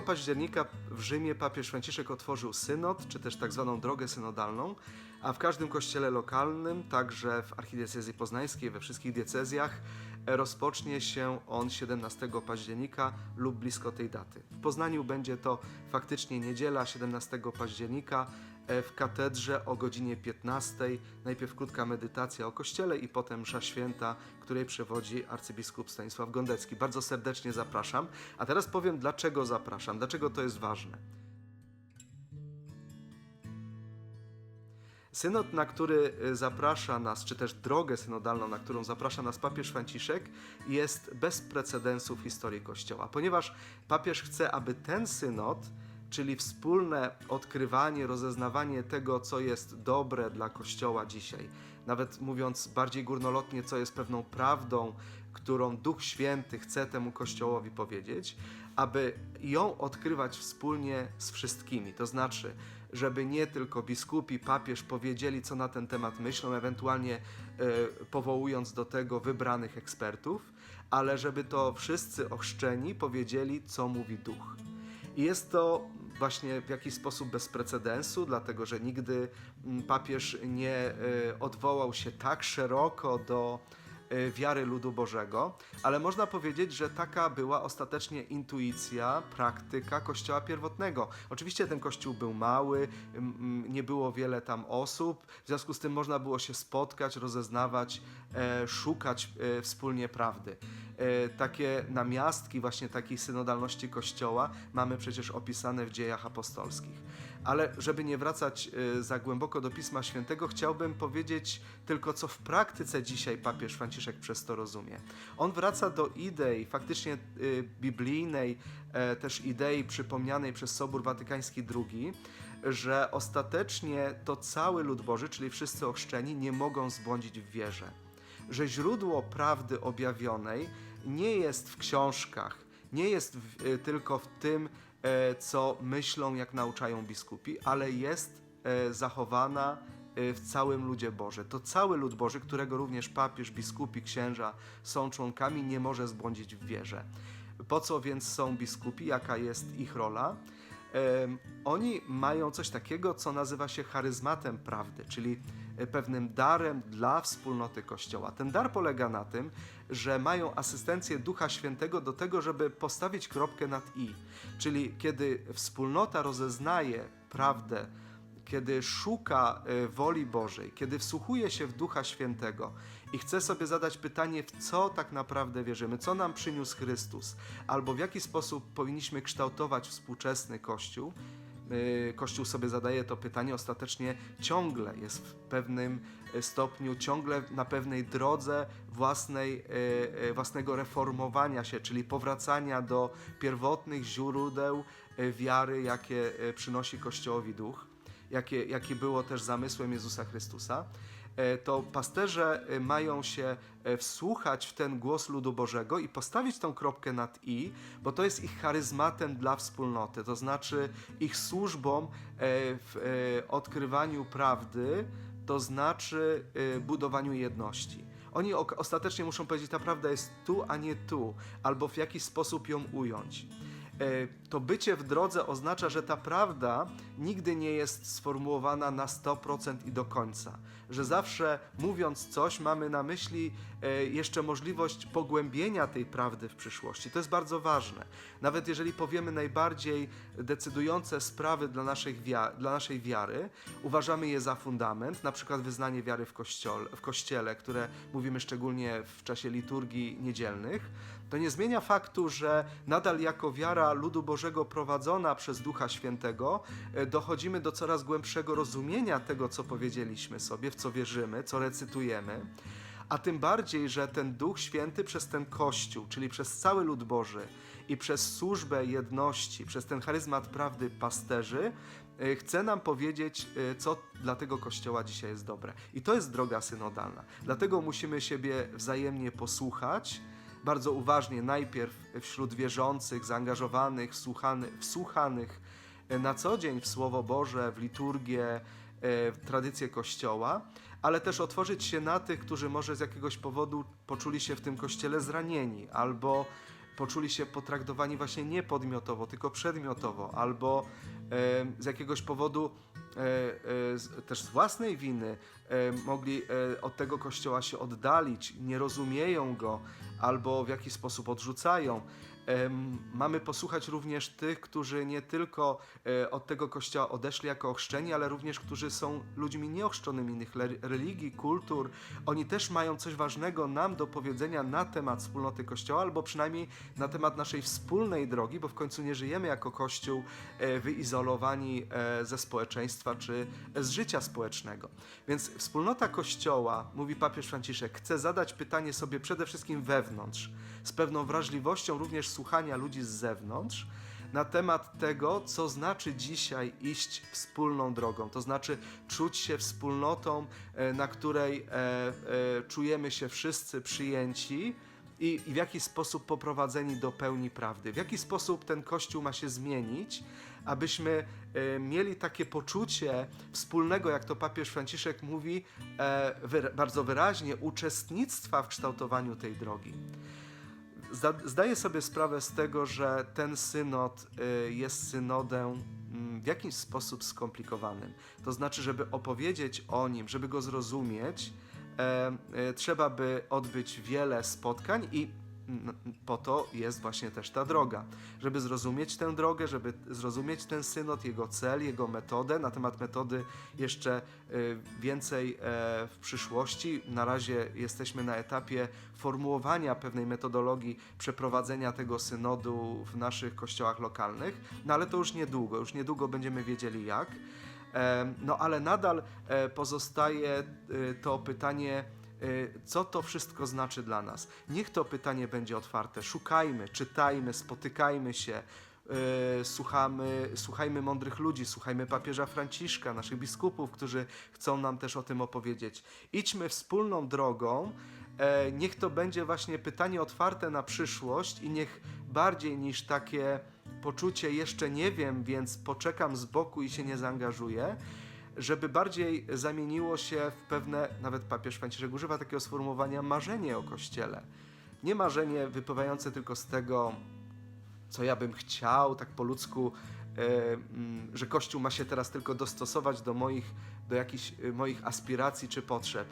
października w Rzymie papież Franciszek otworzył synod, czy też tak zwaną drogę synodalną, a w każdym kościele lokalnym, także w archidiecezji poznańskiej, we wszystkich diecezjach, rozpocznie się on 17 października lub blisko tej daty. W Poznaniu będzie to faktycznie niedziela 17 października w katedrze o godzinie 15. Najpierw krótka medytacja o kościele i potem msza święta, której przewodzi arcybiskup Stanisław Gondecki. Bardzo serdecznie zapraszam. A teraz powiem, dlaczego zapraszam, dlaczego to jest ważne. Synod, na który y, zaprasza nas, czy też drogę synodalną, na którą zaprasza nas papież Franciszek, jest bez precedensu w historii Kościoła, ponieważ papież chce, aby ten synod, czyli wspólne odkrywanie, rozeznawanie tego, co jest dobre dla Kościoła dzisiaj, nawet mówiąc bardziej górnolotnie, co jest pewną prawdą, którą Duch Święty chce temu Kościołowi powiedzieć, aby ją odkrywać wspólnie z wszystkimi. To znaczy, żeby nie tylko biskupi, papież powiedzieli, co na ten temat myślą, ewentualnie e, powołując do tego wybranych ekspertów, ale żeby to wszyscy ochrzczeni powiedzieli, co mówi Duch. I jest to właśnie w jakiś sposób bez precedensu, dlatego że nigdy mm, papież nie e, odwołał się tak szeroko do wiary ludu Bożego, ale można powiedzieć, że taka była ostatecznie intuicja, praktyka Kościoła pierwotnego. Oczywiście ten kościół był mały, nie było wiele tam osób, w związku z tym można było się spotkać, rozeznawać, e, szukać e, wspólnie prawdy. E, takie namiastki właśnie takiej synodalności Kościoła mamy przecież opisane w dziejach apostolskich. Ale żeby nie wracać e, za głęboko do Pisma Świętego, chciałbym powiedzieć tylko, co w praktyce dzisiaj papież Franciszek przez to rozumie. On wraca do idei faktycznie e, biblijnej, e, też idei przypomnianej przez Sobór Watykański II, że ostatecznie to cały lud Boży, czyli wszyscy ochrzczeni, nie mogą zbłądzić w wierze że źródło prawdy objawionej nie jest w książkach, nie jest w, y, tylko w tym, co myślą, jak nauczają biskupi, ale jest e, zachowana e, w całym ludzie Boży. To cały lud Boży, którego również papież, biskupi, księża są członkami, nie może zbłądzić w wierze. Po co więc są biskupi? Jaka jest ich rola? Oni mają coś takiego, co nazywa się charyzmatem prawdy, czyli e, pewnym darem dla wspólnoty Kościoła. Ten dar polega na tym, że mają asystencję Ducha Świętego do tego, żeby postawić kropkę nad i. Czyli kiedy wspólnota rozeznaje prawdę, kiedy szuka e, woli Bożej, kiedy wsłuchuje się w Ducha Świętego i chce sobie zadać pytanie, w co tak naprawdę wierzymy, co nam przyniósł Chrystus, albo w jaki sposób powinniśmy kształtować współczesny Kościół, Kościół sobie zadaje to pytanie, ostatecznie ciągle jest w pewnym y, stopniu, ciągle na pewnej drodze własnej, y, y, własnego reformowania się, czyli powracania do pierwotnych źródeł y, wiary, jakie y, przynosi Kościołowi Duch, jakie, jakie było też zamysłem Jezusa Chrystusa. E, To pasterze y, mają się e, wsłuchać w ten głos ludu Bożego i postawić tą kropkę nad i, bo to jest ich charyzmatem dla wspólnoty, to znaczy ich służbą e, w e, odkrywaniu prawdy, to znaczy e, budowaniu jedności. Oni ostatecznie muszą powiedzieć, ta prawda jest tu, a nie tu, albo w jakiś sposób ją ująć. To bycie w drodze oznacza, że ta prawda nigdy nie jest sformułowana na 100% i do końca. Że zawsze mówiąc coś, mamy na myśli e, jeszcze możliwość pogłębienia tej prawdy w przyszłości. To jest bardzo ważne. Nawet jeżeli powiemy najbardziej decydujące sprawy dla, naszych dla naszej wiary, uważamy je za fundament, na przykład wyznanie wiary w, kościole, w kościele, które mówimy szczególnie w czasie liturgii niedzielnych, to nie zmienia faktu, że nadal jako wiara ludu Bożego prowadzona przez Ducha Świętego e, dochodzimy do coraz głębszego rozumienia tego, co powiedzieliśmy sobie, w co wierzymy, co recytujemy. A tym bardziej, że ten Duch Święty przez ten Kościół, czyli przez cały lud Boży i przez służbę jedności, przez ten charyzmat prawdy pasterzy, e, chce nam powiedzieć, e, co dla tego Kościoła dzisiaj jest dobre. I to jest droga synodalna. Dlatego musimy siebie wzajemnie posłuchać, bardzo uważnie, najpierw wśród wierzących, zaangażowanych, wsłuchany, wsłuchanych e, na co dzień w Słowo Boże, w liturgię, e, w tradycję Kościoła, ale też otworzyć się na tych, którzy może z jakiegoś powodu poczuli się w tym Kościele zranieni albo poczuli się potraktowani właśnie nie podmiotowo, tylko przedmiotowo, albo e, z jakiegoś powodu też z własnej winy mogli od tego kościoła się oddalić, nie rozumieją go, albo w jakiś sposób odrzucają. Mamy posłuchać również tych, którzy nie tylko e, od tego kościoła odeszli jako ochrzczeni, ale również którzy są ludźmi nieochrzczonymi innych religii, kultur. Oni też mają coś ważnego nam do powiedzenia na temat wspólnoty kościoła, albo przynajmniej na temat naszej wspólnej drogi, bo w końcu nie żyjemy jako kościół e, wyizolowani e, ze społeczeństwa czy z życia społecznego. Więc wspólnota kościoła, mówi papież Franciszek, chce zadać pytanie sobie przede wszystkim wewnątrz, z pewną wrażliwością również słuchania ludzi z zewnątrz, na temat tego, co znaczy dzisiaj iść wspólną drogą. To znaczy czuć się wspólnotą, e, na której e, e, czujemy się wszyscy przyjęci i, w jaki sposób poprowadzeni do pełni prawdy. W jaki sposób ten Kościół ma się zmienić, abyśmy mieli takie poczucie wspólnego, jak to papież Franciszek mówi bardzo wyraźnie, uczestnictwa w kształtowaniu tej drogi. Zda, zdaję sobie sprawę z tego, że ten synod y, jest synodem mm, w jakiś sposób skomplikowanym. To znaczy, żeby opowiedzieć o nim, żeby go zrozumieć, e, trzeba by odbyć wiele spotkań i po to jest właśnie też ta droga. Żeby zrozumieć tę drogę, żeby zrozumieć ten synod, jego cel, jego metodę. Na temat metody jeszcze y, więcej e, w przyszłości. Na razie jesteśmy na etapie formułowania pewnej metodologii przeprowadzenia tego synodu w naszych kościołach lokalnych, no ale to już niedługo, już niedługo będziemy wiedzieli jak. Em, No ale nadal e, pozostaje y, to pytanie, co to wszystko znaczy dla nas. Niech to pytanie będzie otwarte. Szukajmy, czytajmy, spotykajmy się, y, słuchamy, słuchajmy mądrych ludzi, słuchajmy papieża Franciszka, naszych biskupów, którzy chcą nam też o tym opowiedzieć. Idźmy wspólną drogą. E, Niech to będzie właśnie pytanie otwarte na przyszłość i niech bardziej niż takie poczucie jeszcze nie wiem, więc poczekam z boku i się nie zaangażuję, żeby bardziej zamieniło się w pewne, nawet papież Franciszek używa takiego sformułowania, marzenie o Kościele. Nie marzenie wypływające tylko z tego, co ja bym chciał, tak po ludzku, e, mm, że Kościół ma się teraz tylko dostosować do moich, do jakichś e, moich aspiracji czy potrzeb,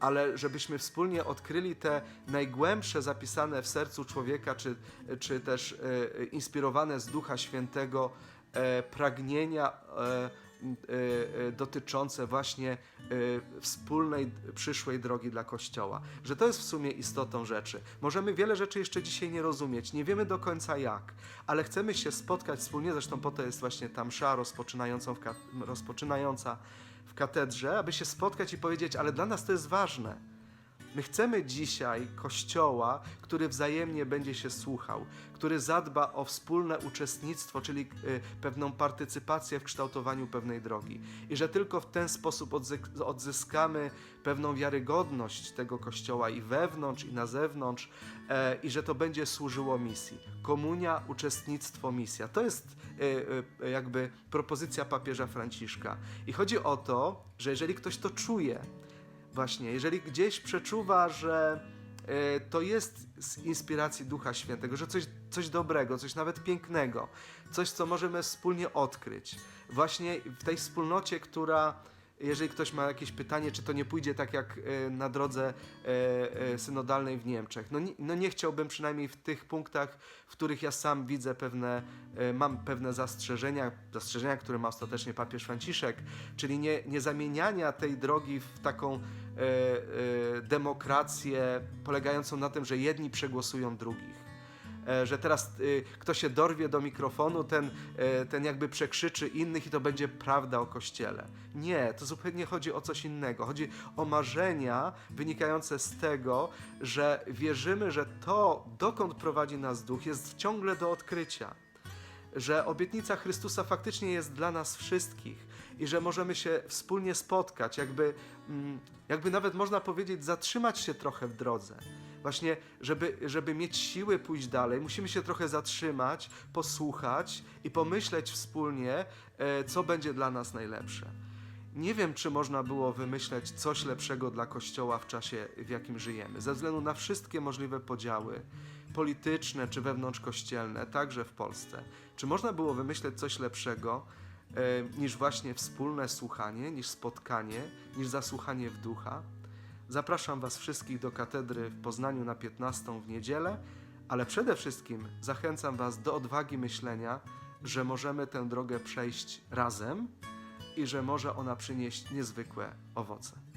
ale żebyśmy wspólnie odkryli te najgłębsze zapisane w sercu człowieka, czy, czy też e, inspirowane z Ducha Świętego pragnienia dotyczące właśnie e, wspólnej przyszłej drogi dla Kościoła. Że to jest w sumie istotą rzeczy. Możemy wiele rzeczy jeszcze dzisiaj nie rozumieć, nie wiemy do końca jak, ale chcemy się spotkać wspólnie, zresztą po to jest właśnie ta msza rozpoczynającą w rozpoczynająca w katedrze, aby się spotkać i powiedzieć, ale dla nas to jest ważne. My chcemy dzisiaj kościoła, który wzajemnie będzie się słuchał, który zadba o wspólne uczestnictwo, czyli y, pewną partycypację w kształtowaniu pewnej drogi. I że tylko w ten sposób odzysk- odzyskamy pewną wiarygodność tego kościoła i wewnątrz, i na zewnątrz, e, i że to będzie służyło misji. Komunia, uczestnictwo, misja. To jest y, jakby propozycja papieża Franciszka. I chodzi o to, że jeżeli ktoś to czuje, Właśnie, jeżeli gdzieś przeczuwa, że e, to jest z inspiracji Ducha Świętego, że coś, coś dobrego, coś nawet pięknego, coś, co możemy wspólnie odkryć, właśnie w tej wspólnocie, która, jeżeli ktoś ma jakieś pytanie, czy to nie pójdzie tak jak e, na drodze e, synodalnej w Niemczech, no no nie chciałbym przynajmniej w tych punktach, w których ja sam widzę pewne, mam pewne zastrzeżenia, zastrzeżenia, które ma ostatecznie papież Franciszek, czyli nie, nie zamieniania tej drogi w taką demokrację polegającą na tym, że jedni przegłosują drugich. E, że teraz kto się dorwie do mikrofonu, ten, e, ten jakby przekrzyczy innych i to będzie prawda o Kościele. Nie, to zupełnie chodzi o coś innego. Chodzi o marzenia wynikające z tego, że wierzymy, że to, dokąd prowadzi nas Duch, jest ciągle do odkrycia że obietnica Chrystusa faktycznie jest dla nas wszystkich i że możemy się wspólnie spotkać, jakby, mm, jakby nawet można powiedzieć, zatrzymać się trochę w drodze. Właśnie, żeby, żeby mieć siły pójść dalej, musimy się trochę zatrzymać, posłuchać i pomyśleć wspólnie, e, co będzie dla nas najlepsze. Nie wiem, czy można było wymyśleć coś lepszego dla Kościoła w czasie, w jakim żyjemy. Ze względu na wszystkie możliwe podziały, polityczne czy wewnątrzkościelne, także w Polsce. Czy można było wymyśleć coś lepszego niż właśnie wspólne słuchanie, niż spotkanie, niż zasłuchanie w ducha? Zapraszam Was wszystkich do katedry w Poznaniu na 15 w niedzielę, ale przede wszystkim zachęcam Was do odwagi myślenia, że możemy tę drogę przejść razem i że może ona przynieść niezwykłe owoce.